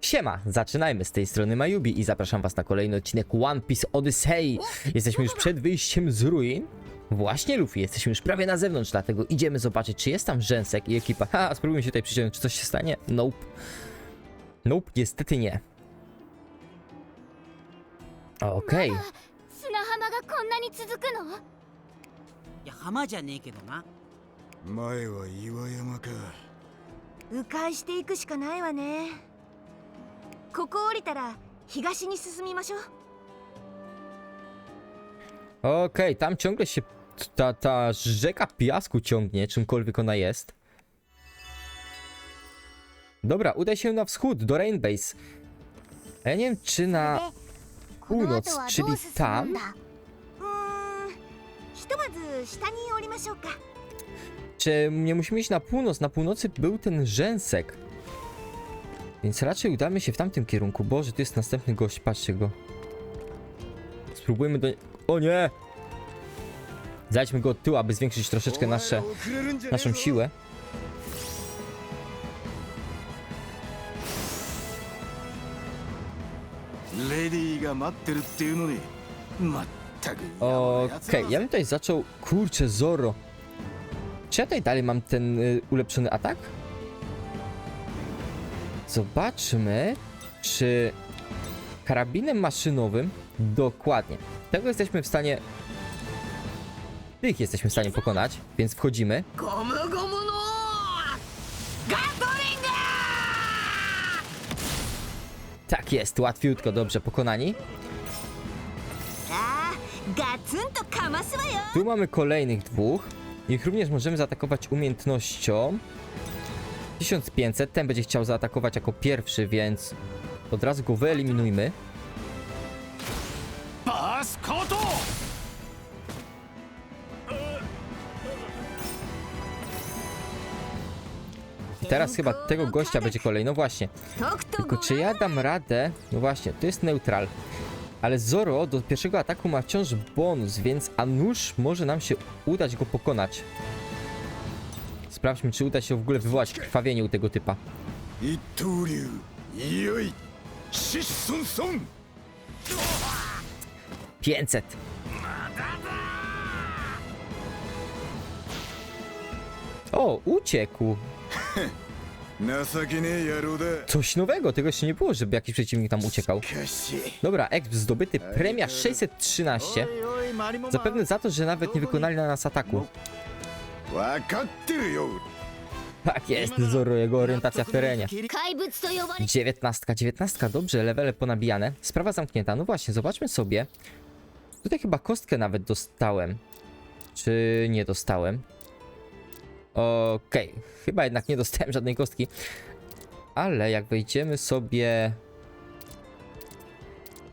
Siema, zaczynajmy z tej strony Mayubi i zapraszam was na kolejny odcinek One Piece Odyssey. Jesteśmy już przed wyjściem z ruin. Właśnie Luffy, jesteśmy już prawie na zewnątrz, dlatego idziemy zobaczyć, czy jest tam Rzęsek i ekipa. Ha, spróbujmy się tutaj przyciągnąć, czy coś się stanie? Nope. Nope, niestety nie. Okej, 砂浜がこんなに続くのいや浜じゃねえけどな前は岩山か迂回していくしかないわね ここ降りたら東に進みましょう okej, tam ciągle się ta, ta rzeka piasku ciągnie, czymkolwiek ona jest. Dobra, udaj się na wschód, do Rainbase. Ja nie wiem, czy na この północ, 後はど czyli う進む tam, んだうーんひとまず下に降りましょうか czy nie musimy iść na północ? Na północy był ten rzęsek. Więc raczej udamy się w tamtym kierunku. Boże, to jest następny gość, patrzcie go. Spróbujmy do... O nie! Zajdźmy go od tyłu, aby zwiększyć troszeczkę nasze, naszą siłę. Okej, okay, ja bym tutaj zaczął... Kurczę, Zoro. Czy ja tutaj dalej mam ten y, ulepszony atak? Zobaczmy, czy karabinem maszynowym dokładnie. Tego jesteśmy w stanie... Tych jesteśmy w stanie pokonać, więc wchodzimy. Tak jest, łatwiutko, dobrze pokonani. Tu mamy kolejnych dwóch. Ich również możemy zaatakować umiejętnością. 1500, ten będzie chciał zaatakować jako pierwszy, więc od razu go wyeliminujmy. I teraz chyba tego gościa będzie kolej, no właśnie. Tylko czy ja dam radę? No właśnie, to jest neutral. Ale Zoro do pierwszego ataku ma wciąż bonus, więc Anusz może nam się udać go pokonać. Sprawdźmy, czy uda się w ogóle wywołać krwawienie u tego typa. Pięćset. O, uciekł. Coś nowego, tego jeszcze nie było, żeby jakiś przeciwnik tam uciekał. Dobra, exp zdobyty, premia 613. Zapewne za to, że nawet nie wykonali na nas ataku. わかってるよ Tak jest, Zoro, jego orientacja w terenie. 怪物と呼ばれ Dziewiętnastka, dziewiętnastka, dobrze, levele ponabijane. Sprawa zamknięta, no właśnie, zobaczmy sobie. Tutaj chyba kostkę nawet dostałem. Czy nie dostałem? Okej, chyba jednak nie dostałem żadnej kostki. Ale jak wejdziemy sobie...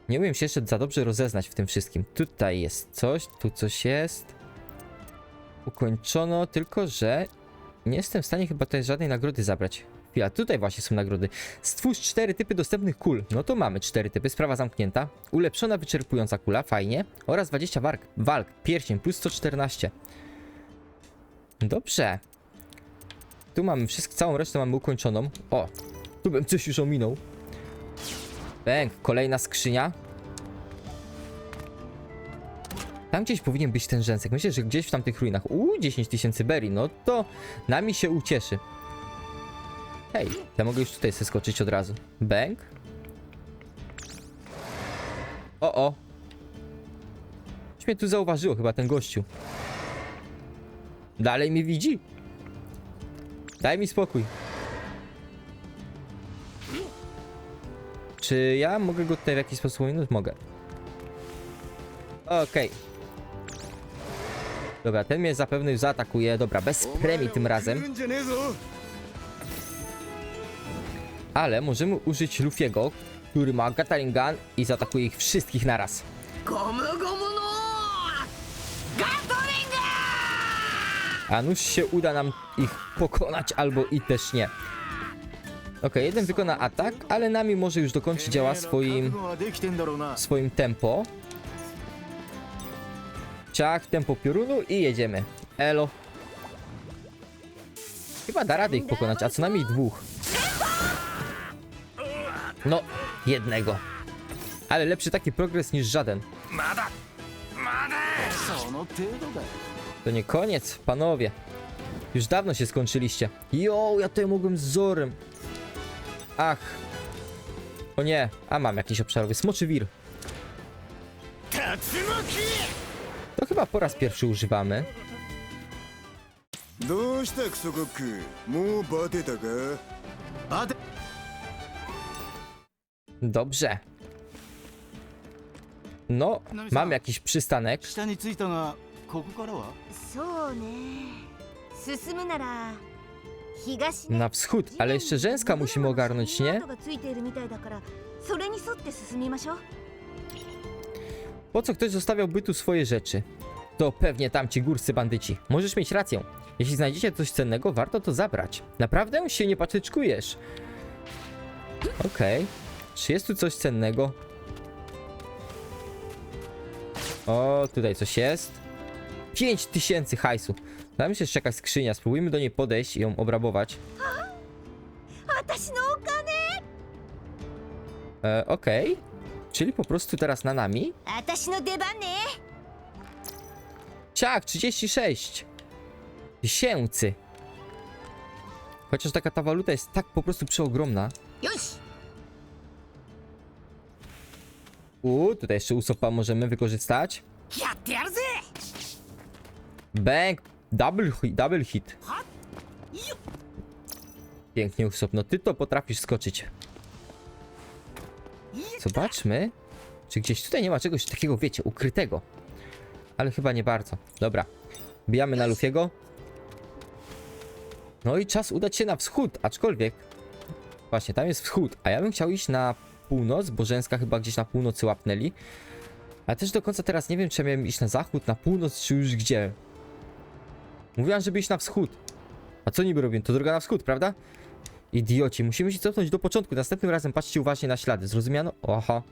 Nie umiem się jeszcze za dobrze rozeznać w tym wszystkim. Tutaj jest coś, tu coś jest. Ukończono, tylko że nie jestem w stanie chyba tutaj żadnej nagrody zabrać. Chwila, tutaj właśnie są nagrody. Stwórz cztery typy dostępnych kul. No to mamy cztery typy, sprawa zamknięta. Ulepszona wyczerpująca kula, fajnie. Oraz 20 walk, walk pierścień plus 114. Dobrze. Tu mamy wszystko, całą resztę mamy ukończoną. O, tu bym coś już ominął. Bęk, kolejna skrzynia. Tam gdzieś powinien być ten rzęsek. Myślę, że gdzieś w tamtych ruinach. Uuu, 10 tysięcy berii. No to nami się ucieszy. Hej, ja mogę już tutaj zeskoczyć od razu. Bęk. O, o. Coś mnie tu zauważyło chyba ten gościu. Dalej mnie widzi. Daj mi spokój. Czy ja mogę go tutaj w jakiś sposób ominąć? Mogę. Okej. Dobra, ten mnie zapewne już zaatakuje. Dobra, bez premii tym razem. Ale możemy użyć Lufiego, który ma Gatling Gun i zaatakuje ich wszystkich naraz. A nuż się uda nam ich pokonać albo i też nie. Ok, jeden wykona atak, ale nami może już dokończyć działa swoim, swoim tempo. Ciach, tempo piorunu i jedziemy. Elo. Chyba da radę ich pokonać, a co najmniej dwóch. No, jednego. Ale lepszy taki progres niż żaden. To nie koniec, panowie. Już dawno się skończyliście. Jo, ja tutaj mogłem z Zorem. Ach. O nie, a mam jakiś obszarowy smoczy wir. Tatsumaki! To chyba po raz pierwszy używamy. どうしたクソコックもうバテたかバテ Dobrze. No, mam jakiś przystanek. 下に着いたがここからはそうね進むなら東ね Na wschód, ale jeszcze rzęska musimy ogarnąć, nie? がついているみたいだからそれに沿って進みましょう Po co ktoś zostawiałby tu swoje rzeczy? To pewnie tamci górscy bandyci. Możesz mieć rację. Jeśli znajdziecie coś cennego, warto to zabrać. Naprawdę się nie patyczkujesz. Okej. Okay. Czy jest tu coś cennego? O, tutaj coś jest. 5000 hajsu. Tam się jeszcze jakaś skrzynia. Spróbujmy do niej podejść i ją obrabować. E, Okej. Okay. Czyli po prostu teraz na nami? Ciak, 36 tysięcy. Chociaż taka ta waluta jest tak po prostu przeogromna. U, tutaj jeszcze Usopa możemy wykorzystać. Bang! Double, hit, double hit. Pięknie Usop, no ty to potrafisz skoczyć. Zobaczmy, czy gdzieś tutaj nie ma czegoś takiego, wiecie, ukrytego. Ale chyba nie bardzo. Dobra, bijamy na Lufiego. No i czas udać się na wschód, aczkolwiek... Właśnie, tam jest wschód, a ja bym chciał iść na północ, bo Rzęska chyba gdzieś na północy łapnęli. Ale też do końca teraz nie wiem, czy ja miałem iść na zachód, na północ, czy już gdzie. Mówiłam, żeby iść na wschód. A co niby robię? To droga na wschód, prawda? Idioci, musimy się cofnąć do początku. Następnym razem patrzcie uważnie na ślady, zrozumiano? Oha.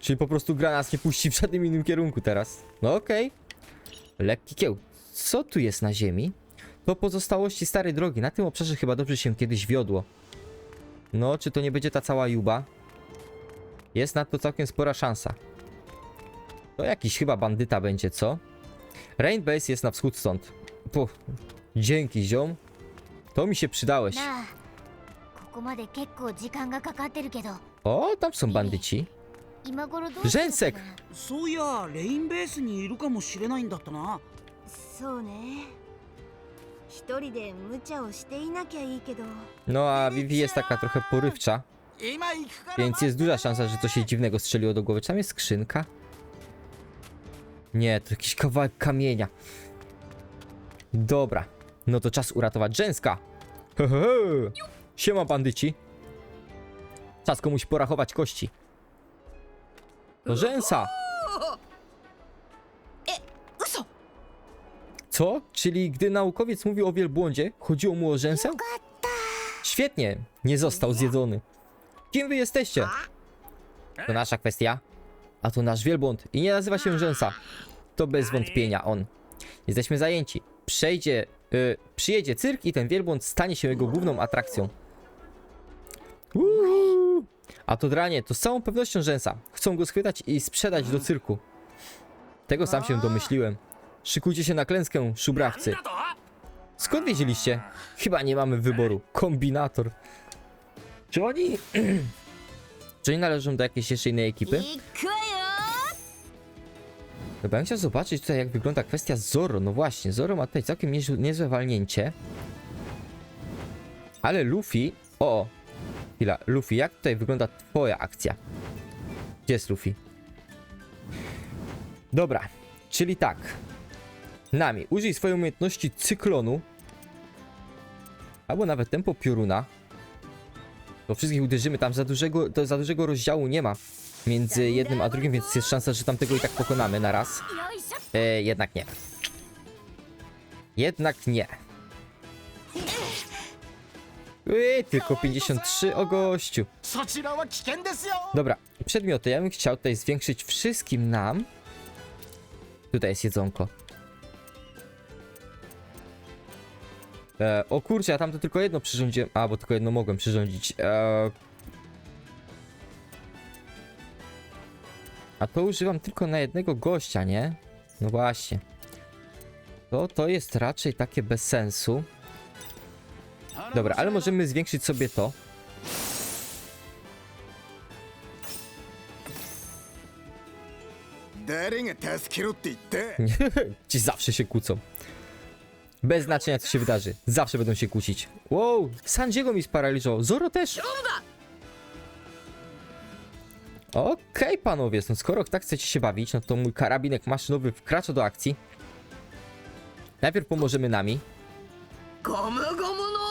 Czyli po prostu gra nas nie puści w żadnym innym kierunku teraz. No okej. Lekki kieł. Co tu jest na ziemi? To pozostałości starej drogi. Na tym obszarze chyba dobrze się kiedyś wiodło. No, czy to nie będzie ta cała juba? Jest na to całkiem spora szansa. To jakiś chyba bandyta będzie, co? Rainbase jest na wschód stąd. Po, dzięki ziom. To mi się przydałeś. なあここまで結構時間がかかってるけど O, tam są bandyci. 今頃どうしようかな Rzęsek! そういやレインベースにいるかもしれないんだったなそうね一人で無茶をしていなきゃいいけど No a Vivi jest taka trochę porywcza, 今行くから więc jest duża szansa, że coś jej dziwnego strzeliło do głowy. Czy tam jest skrzynka? Nie, to jakiś kawałek kamienia. Dobra, no to czas uratować Rzęska. Hehe. Siema bandyci. Czas komuś porachować kości. To Rzęsa. 嘘 Co? Czyli gdy naukowiec mówił o wielbłądzie, chodziło mu o rzęsę? Świetnie, nie został zjedzony. Kim wy jesteście? To nasza kwestia. A to nasz wielbłąd i nie nazywa się rzęsa. To bez wątpienia on. Jesteśmy zajęci. Przejdzie, y, przyjedzie cyrk i ten wielbłąd stanie się jego główną atrakcją. Uuu. A to dranie to z całą pewnością rzęsa. Chcą go schwytać i sprzedać do cyrku. Tego sam się domyśliłem. Szykujcie się na klęskę, szubrawcy. Skąd wiedzieliście? Chyba nie mamy wyboru. Kombinator. Czy oni... Czy oni należą do jakiejś jeszcze innej ekipy? Dobra, ja chciał zobaczyć tutaj jak wygląda kwestia Zoro. No właśnie, Zoro ma tutaj całkiem niezłe, niezłe walnięcie. Ale Luffy... O! Chwila, Luffy, jak tutaj wygląda twoja akcja? Gdzie jest Luffy? Dobra, czyli tak. Nami, użyj swojej umiejętności cyklonu. Albo nawet tempo pioruna. Bo wszystkich uderzymy, tam za dużego, to za dużego rozdziału nie ma między jednym a drugim, więc jest szansa, że tamtego i tak pokonamy na raz. E, jednak nie. Jednak nie. Ej, tylko 53 o gościu. Dobra, przedmioty. Ja bym chciał tutaj zwiększyć wszystkim nam. Tutaj jest jedzonko. E, o kurczę, ja tam to tylko jedno przyrządziłem. A, bo tylko jedno mogłem przyrządzić. E, A to używam tylko na jednego gościa, nie? No właśnie. To, to jest raczej takie bez sensu. Dobra, ale możemy zwiększyć sobie to. Ci zawsze się kłócą. Bez znaczenia co się wydarzy. Zawsze będą się kłócić. Wow, Sanjiego mi sparaliżował. Zoro też. Okej, okay, panowie, no skoro tak chcecie się bawić, no to mój karabinek maszynowy wkracza do akcji. Najpierw pomożemy nami. Gomu gomu no!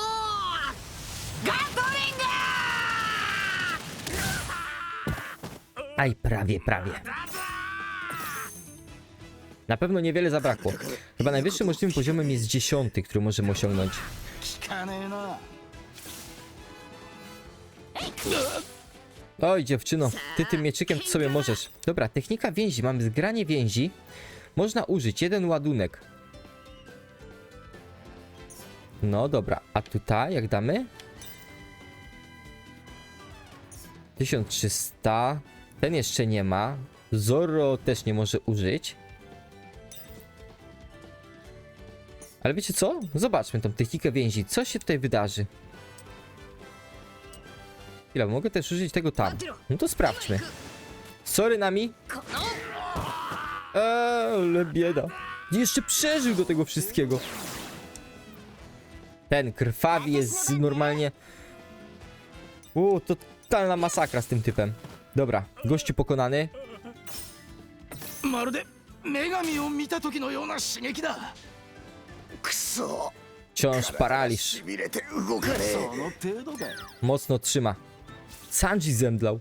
Aj, prawie, prawie. Na pewno niewiele zabrakło. Chyba najwyższym możliwym poziomem jest dziesiąty, który możemy osiągnąć. No. Oj, dziewczyno, ty tym mieczykiem to sobie możesz. Dobra, technika więzi. Mamy zgranie więzi. Można użyć jeden ładunek. No dobra, a tutaj jak damy? 1300. Ten jeszcze nie ma. Zoro też nie może użyć. Ale wiecie co? Zobaczmy tą technikę więzi. Co się tutaj wydarzy? Chwila, mogę też użyć tego tam. No to sprawdźmy. Sorry nami. Eee, ale bieda. Jeszcze przeżył do tego wszystkiego. Ten krwawi jest normalnie... O, totalna masakra z tym typem. Dobra, gościu pokonany. Książ paraliż. Mocno trzyma. Sanji zemdlał.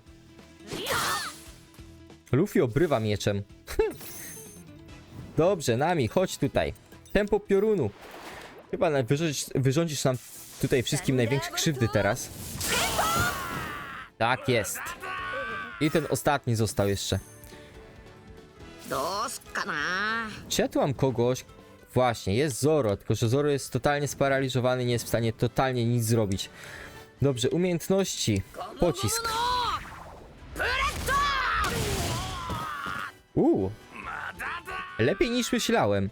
Luffy obrywa mieczem. Dobrze, Nami, chodź tutaj. Tempo piorunu. Chyba wyrządzisz, wyrządzisz nam tutaj wszystkim największe krzywdy teraz. Tak jest. I ten ostatni został jeszcze. Czy ja tu mam kogoś? Właśnie, jest Zoro, tylko że Zoro jest totalnie sparaliżowany, nie jest w stanie totalnie nic zrobić. Dobrze, umiejętności. Pocisk. Uuu. Lepiej niż myślałem.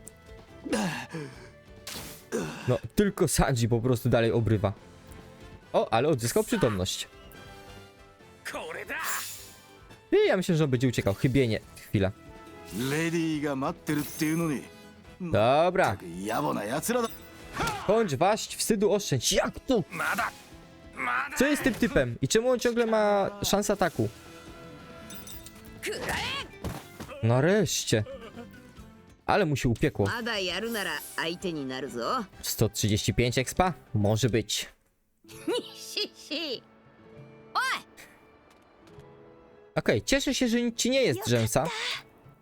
No, tylko Sanji po prostu dalej obrywa. O, ale odzyskał przytomność. I ja myślę, że on będzie uciekał. Chybienie. Chwila. Dobra. Bądź waść wstydu oszczędź. Jak tu? Co jest z tym typem? I czemu on ciągle ma szansę ataku? Nareszcie. Ale mu się upiekło. まだやるなら相手になるぞ 135 expa? Może być. しし Okej, cieszę się, że nic ci nie jest, Rzęsa.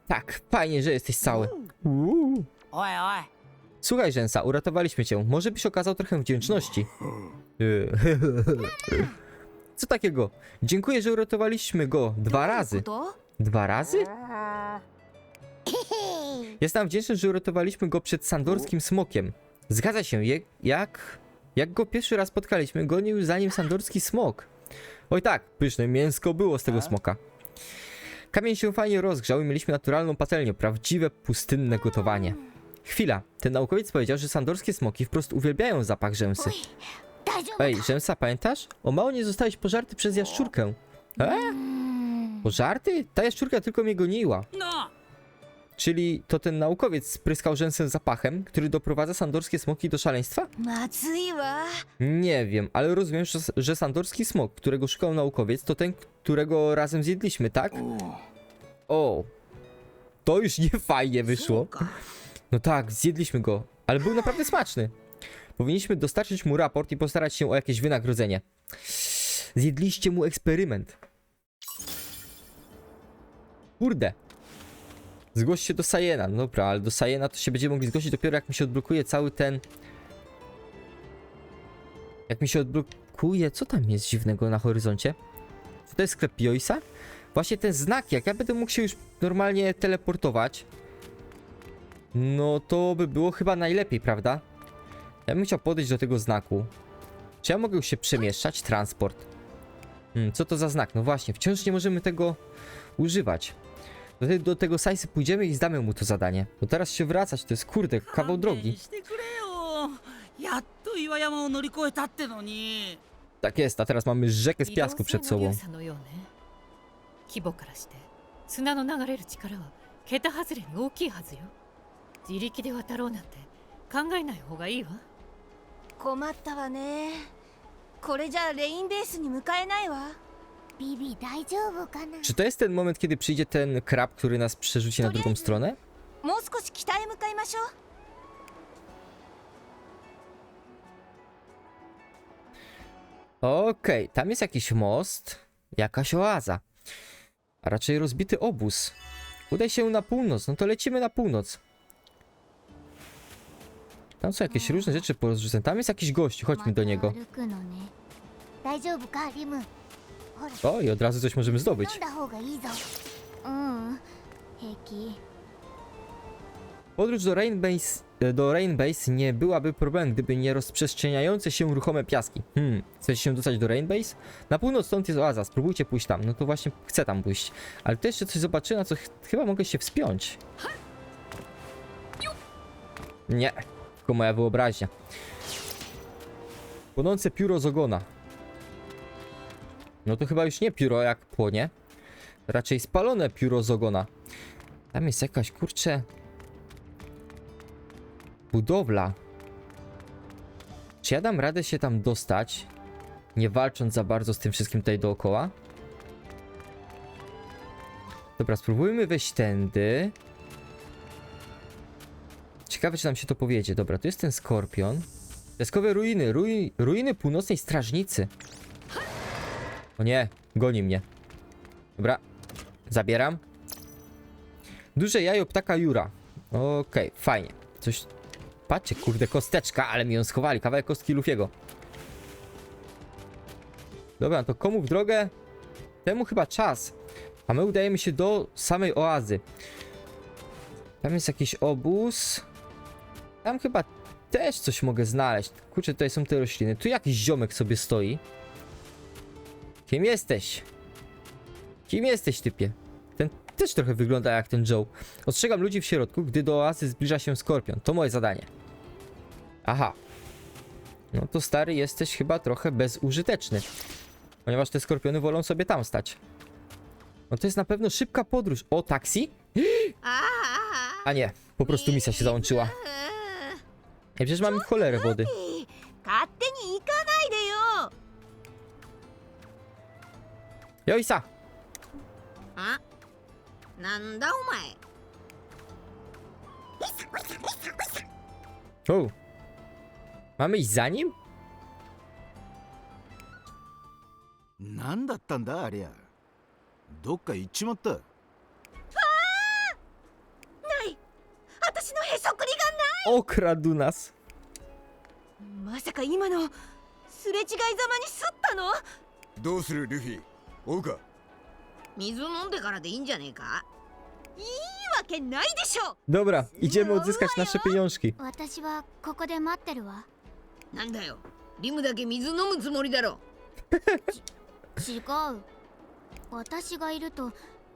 Tak, fajnie, że jesteś cały. Uuu. おいおい Słuchaj, Rzęsa, uratowaliśmy cię. Może byś okazał trochę wdzięczności. Co takiego? Dziękuję, że uratowaliśmy go dwa razy. と Dwa razy? Jestem wdzięczny, że uratowaliśmy go przed sandorskim smokiem. Zgadza się, je, jak... Jak go pierwszy raz spotkaliśmy, gonił za nim sandorski smok. Oj tak, pyszne mięsko było z tego smoka. Kamień się fajnie rozgrzał i mieliśmy naturalną patelnię, prawdziwe pustynne gotowanie. Chwila, ten naukowiec powiedział, że sandorskie smoki wprost uwielbiają zapach rzęsy. Ej, rzęsa, pamiętasz? O mało nie zostałeś pożarty przez jaszczurkę. E? Pożarty? Ta jaszczurka tylko mnie goniła. No. Czyli to ten naukowiec spryskał rzęsę zapachem, który doprowadza sandorskie smoki do szaleństwa? Nie wiem, ale rozumiem, że, sandorski smok, którego szukał naukowiec, to ten, którego razem zjedliśmy, tak? O, to już nie fajnie wyszło. No tak, zjedliśmy go, ale był naprawdę smaczny. Powinniśmy dostarczyć mu raport i postarać się o jakieś wynagrodzenie. Zjedliście mu eksperyment. Kurde. Zgłoś się do Sajena. No dobra, ale do Sajena to się będziemy mogli zgłosić dopiero jak mi się odblokuje cały ten... Jak mi się odblokuje... Co tam jest dziwnego na horyzoncie? Czy to jest sklep Joysa? Właśnie ten znak, jak ja będę mógł się już normalnie teleportować, no to by było chyba najlepiej, prawda? Ja bym chciał podejść do tego znaku. Czy ja mogę się przemieszczać? Transport. Hmm, co to za znak? No właśnie, wciąż nie możemy tego używać. Do, te, do tego Sajsy pójdziemy i zdamy mu to zadanie. Bo teraz się wracać, to jest kurde, kawał 勘弁 drogi.してくれよやっと岩山を乗り越えたってのに Tak jest, a teraz mamy rzekę z piasku przed 移動性の sobą. 流差のようね規模からして砂の流れる力は桁外れに大きいはずよ 自力で渡ろうなんて考えない方がいいわ困ったわねこれじゃレインベースに向かえないわビビ大丈夫かな Czy to jest ten moment, kiedy przyjdzie ten krab, który nas przerzuci na drugą stronę? もう少し北へ向かいましょう Okej, tam jest jakiś most, jakaś oaza. A raczej rozbity obóz. Udaj się na północ, no to lecimy na północ. Tam są jakieś różne rzeczy porozrzucone. Tam jest jakiś gość, chodźmy do niego. O, i od razu coś możemy zdobyć. Podróż do Rainbase, do Rainbase nie byłaby problemem, gdyby nie rozprzestrzeniające się ruchome piaski. Hmm, chcecie się dostać do Rainbase? Na północ stąd jest oaza, spróbujcie pójść tam. No to właśnie chcę tam pójść. Ale tu jeszcze coś zobaczyłem, na co ch chyba mogę się wspiąć. Nie, tylko moja wyobraźnia. Płonące pióro z ogona. No to chyba już nie pióro jak płonie. Raczej spalone pióro z ogona. Tam jest jakaś, kurczę... Budowla. Czy ja dam radę się tam dostać, nie walcząc za bardzo z tym wszystkim tutaj dookoła? Dobra, spróbujmy wejść tędy. Ciekawe, czy nam się to powiedzie. Dobra, tu jest ten skorpion. Piaskowe ruiny, rui, ruiny północnej strażnicy. O nie, goni mnie. Dobra, zabieram. Duże jajo ptaka Jura. Okej, fajnie. Coś... Patrzcie, kurde, kosteczka, ale mi ją schowali. Kawałek kostki Lufiego. Dobra, to komu w drogę? Temu chyba czas. A my udajemy się do samej oazy. Tam jest jakiś obóz. Tam chyba też coś mogę znaleźć. Kurczę, tutaj są te rośliny. Tu jakiś ziomek sobie stoi. Kim jesteś? Kim jesteś, typie? Ten też trochę wygląda jak ten Joe. Ostrzegam ludzi w środku, gdy do oazy zbliża się skorpion. To moje zadanie. Aha. No to stary, jesteś chyba trochę bezużyteczny. Ponieważ te skorpiony wolą sobie tam stać. No to jest na pewno szybka podróż. O, taksi? A nie, po prostu misja się załączyła. Ej, przecież mamy w cholerę wody. 勝手に行かないでよ Jojsa! あなんだお前 O. Mamy iść za nim? 何だったんだありゃどっか行っちまった私のへそくりが Okradł nas. まさか今のすれ違いざまにすったの？どうするルフィ？追うか？水飲んでからでいいんじゃねえか？いいわけないでしょ！Dobra, idziemy odzyskać nasze pieniążki. 私はここで待ってるわ。なんだよ。リムだけ水飲むつもりだろ。違う。私がいると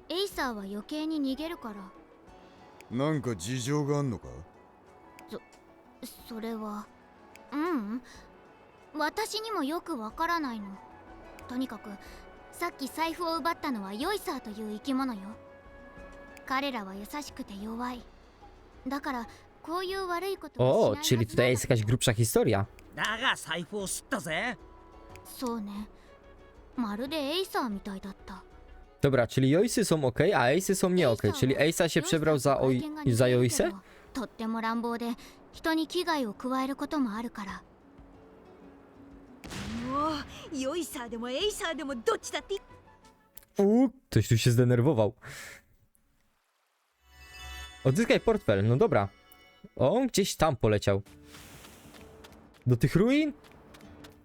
エイサーは余計に逃げるからなんか事情があんのか？それは。ううん。私にもよくわからないの。とにかくさっき財布を奪ったのはヨイサーという生き物よ。彼らは優しくて弱い。だからこういう悪いことは O, しない czyli tutaj jest jakaś grubsza historia. だが財布を吸ったぜ。そうね。まるでエイサーみたいだった Dobra, czyli Joisy są ok, a Ace'y są nie ok. Czyli Ace'a się przebrał za, oj, za Joisę? とっても乱暴で人に危害を加えることもあるからもうヨイサーでもエイサーでもどっちだって Uuu, ktoś tu się zdenerwował. Odzyskaj portfel, no dobra. On gdzieś tam poleciał. Do tych ruin?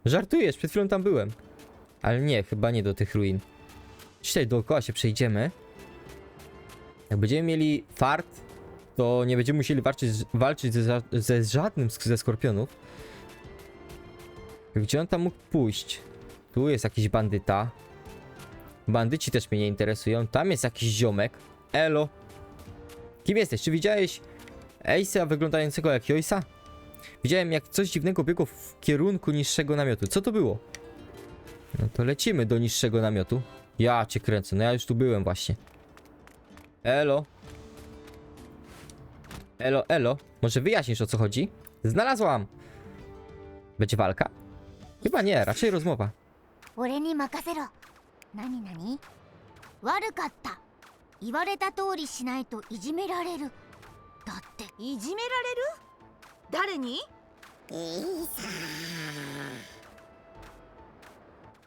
Żartujesz, przed chwilą tam byłem. Ale nie, chyba nie do tych ruin. Dzisiaj dookoła się przejdziemy. Jak będziemy mieli fart, to nie będziemy musieli walczyć, walczyć ze, ze żadnym ze skorpionów. Gdzie on tam mógł pójść? Tu jest jakiś bandyta. Bandyci też mnie nie interesują. Tam jest jakiś ziomek. elo. Kim jesteś? Czy widziałeś Ace'a wyglądającego jak Joysa? Widziałem jak coś dziwnego biegło w kierunku niższego namiotu. Co to było? No to lecimy do niższego namiotu. Ja cię kręcę, no ja już tu byłem właśnie. Elo. Elo, elo. Może wyjaśnisz o co chodzi? Znalazłam! Będzie walka? Chyba nie, raczej rozmowa. 俺に任せろ何何悪かった言われた通りしないといじめられるだっていじめられる誰に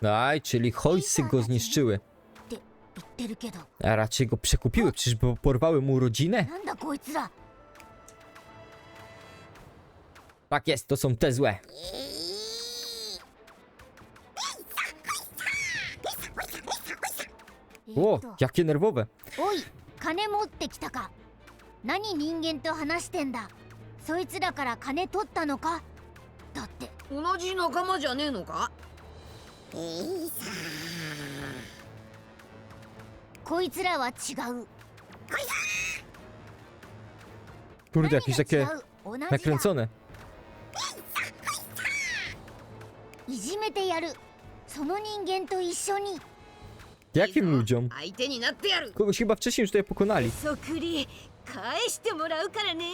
Aj, czyli hojsy go zniszczyły. A raczej go przekupiły, czyżby porwały mu rodzinę? Tak jest, to są te złe. O, jakie nerwowe. Oj, kane motte kita ka. Nani ningen to hanashite nda? Soitsura kara kane totta no ka? Datte. Onoji nakama ja ne no ka? こいつらは違う Kurde, 何 jakieś が違 takie う同じだ nakręcone. いじめてやるその人間と一緒に Jakim ludziom? 相手になってやる Kogoś chyba wcześniej już tutaj pokonali. そくり返してもらうからね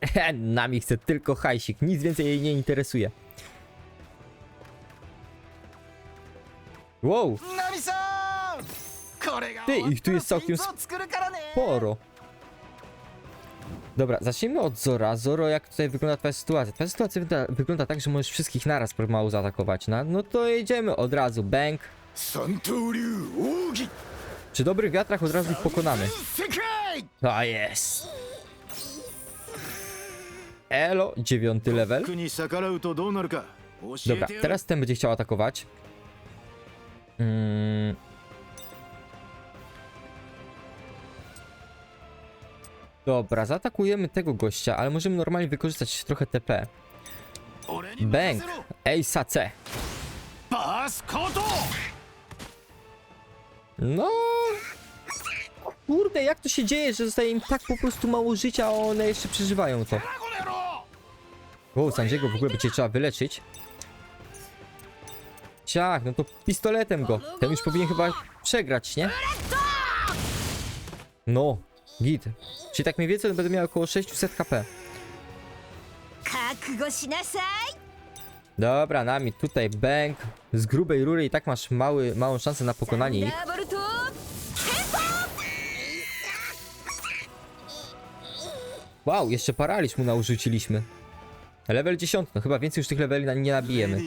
Nami chce tylko hajsik, nic więcej jej nie interesuje. Wow! Ty, ich tu jest całkiem sporo. Dobra, zacznijmy od Zora. Zoro, jak tutaj wygląda twoja sytuacja? Twoja sytuacja wygląda, wygląda tak, że możesz wszystkich naraz mało zaatakować. No? no to jedziemy od razu. Bang. Przy dobrych wiatrach od razu ich pokonamy. A jest. Elo, dziewiąty level. Dobra, teraz ten będzie chciał atakować. Mm. Dobra, zaatakujemy tego gościa, ale możemy normalnie wykorzystać trochę TP. Bang! Ej, sace! No... Kurde, jak to się dzieje, że zostaje im tak po prostu mało życia, a one jeszcze przeżywają to. Wow, Sandziego w ogóle będzie trzeba wyleczyć. Ciach, no to pistoletem go. Ten już powinien chyba przegrać, nie? No, git. Czyli tak mniej więcej będę miał około 600 HP. Dobra, nami tutaj bank. Z grubej rury i tak masz mały, małą szansę na pokonanie ich. Wow, jeszcze paraliż mu narzuciliśmy. Level 10, no chyba więcej już tych leveli na nie nabijemy.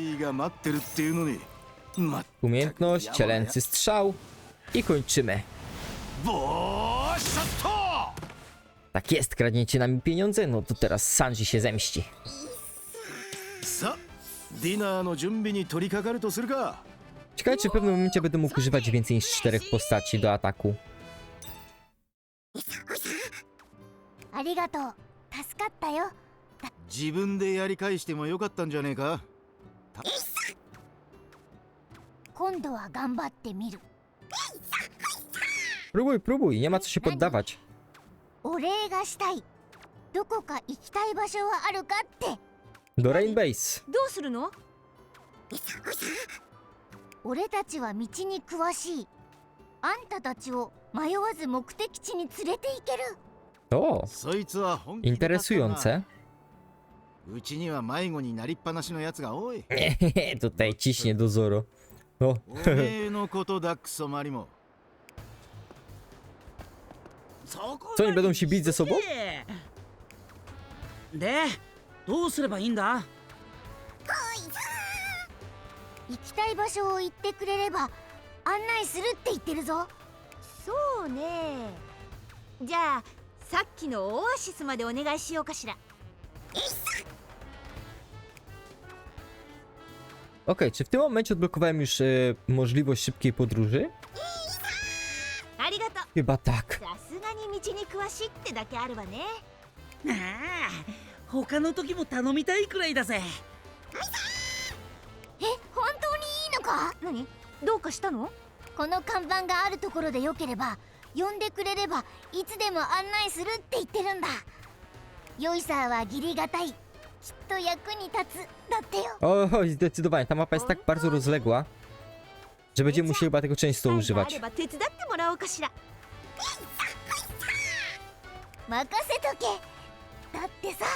Umiejętność, cielęcy strzał i kończymy. Tak jest, kradniecie nami pieniądze, no to teraz Sanji się zemści. Ciekawe, czy w pewnym momencie będę mógł używać więcej niż czterech postaci do ataku. Arigato, 助かったよ。自分でやり返してもよかったんじゃねえか？今度は頑張ってみる。Próbuj, próbuj, nie ma co się poddawać. お礼がしたい。どこか行きたい場所はあるかって。Do Rain Base. どうするの？俺たちは道に詳しい。あんたたちを迷わず目的地に連れて行ける。O, そいつは本気で interesujące. うちには迷子になりっぱなしのやつが多い。Tutaj ciśnie do Zoro. O, お。めえのことだクソマリも。そこ co oni będą się bić ze sobą? でどうすればいいんだ？行きたい場所を言ってくれれば案内するって言ってるぞ。そうね。じゃあさっきのオアシスまでお願いしようかしら Okej, czy w tym momencie odblokowałem już e, możliwość szybkiej podróży? ありがとう Chyba tak. さすがに道に詳しいってだけあるわねああ他の時も頼みたいくらいだぜえ本当にいいのか何どうかしたのこの看板があるところでよければ呼んでくれればいつでも案内するって言ってるんだ。ヨイサーは義理がたいきっと役に立つだってよ O, zdecydowanie, ta mapa jest tak bardzo rozległa, że będziemy musieli chyba tego często 機会があ używać. れば手伝ってもらおうかしら任せとけだってさ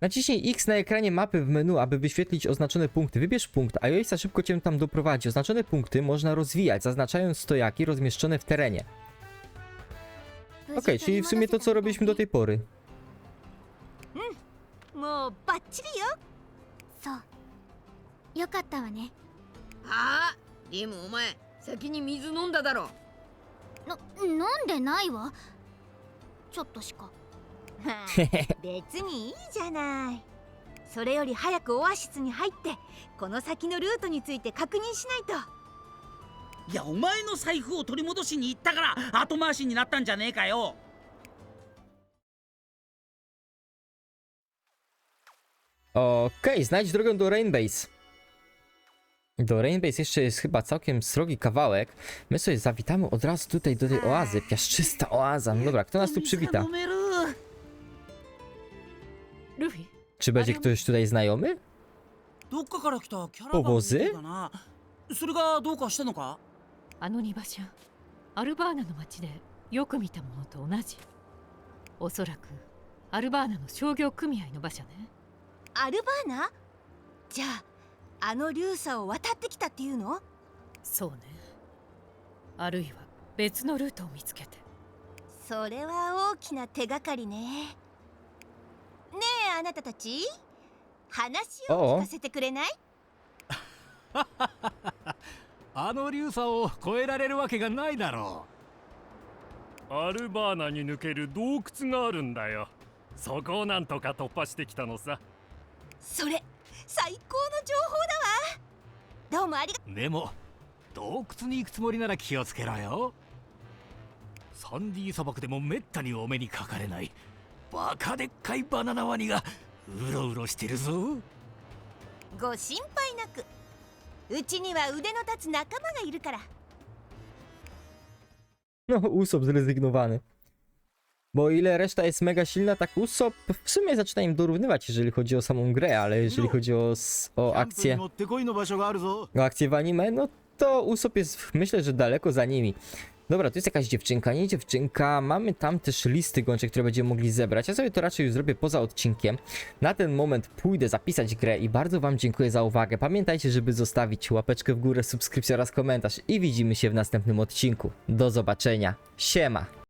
Naciśnij X na ekranie mapy w menu, aby wyświetlić oznaczone punkty. Wybierz punkt, a Joysa szybko cię tam doprowadzi. Oznaczone punkty można rozwijać, zaznaczając stojaki rozmieszczone w terenie. Okej, czyli w sumie to, co robiliśmy do tej pory. もうバッチリよそうよかったわねはあリムお前先に水飲んだだろな飲んでないわちょっとしかまあ別にいいじゃないそれより早くオアシスに入ってこの先のルートについて確認しないといやお前の財布を取り戻しに行ったから後回しになったんじゃねえかよ Okej, znajdź drogę do Rainbase. Do Rainbase jeszcze jest chyba całkiem srogi kawałek. My sobie zawitamy od razu tutaj do tej oazy. Piaszczysta oaza. No dobra, kto nas tu przywita? 水が飲めるルフィ Czy będzie ktoś tutaj znajomy? ど あの荷馬車アルバーナの町でよく見たものと同じ。おそらくアルバーナの商業組合の馬車ね。アルバーナ？じゃああの流砂を渡ってきたっていうの？そうね。あるいは別のルートを見つけて。それは大きな手がかりね。ねえあなたたち？話を聞かせてくれない？あの流砂を越えられるわけがないだろアルバーナに抜ける洞窟があるんだよ。そこをなんとか突破してきたのさ。それ最高の情報だわ。どうもありがう。でも洞窟に行くつもりなら気をつけろよ。サンディ砂漠でもめったにお目にかかれないバカでっかいバナナワニがうろうろしてるぞ。ご心配なくうちには腕の立つ仲間がいるから No, Usopp zrezygnowany. Bo o ile reszta jest mega silna, tak Usopp w sumie zaczyna im dorównywać, jeżeli chodzi o samą grę, ale jeżeli chodzi o, s- o キャンプに akcję, もってこいの場所があるぞ o akcję w anime, no to Usopp jest myślę, że daleko za nimi. Dobra, to jest jakaś dziewczynka, nie dziewczynka. Mamy tam też listy gończe, które będziemy mogli zebrać. Ja sobie to raczej już zrobię poza odcinkiem. Na ten moment pójdę zapisać grę i bardzo Wam dziękuję za uwagę. Pamiętajcie, żeby zostawić łapeczkę w górę, subskrypcję oraz komentarz. I widzimy się w następnym odcinku. Do zobaczenia. Siema!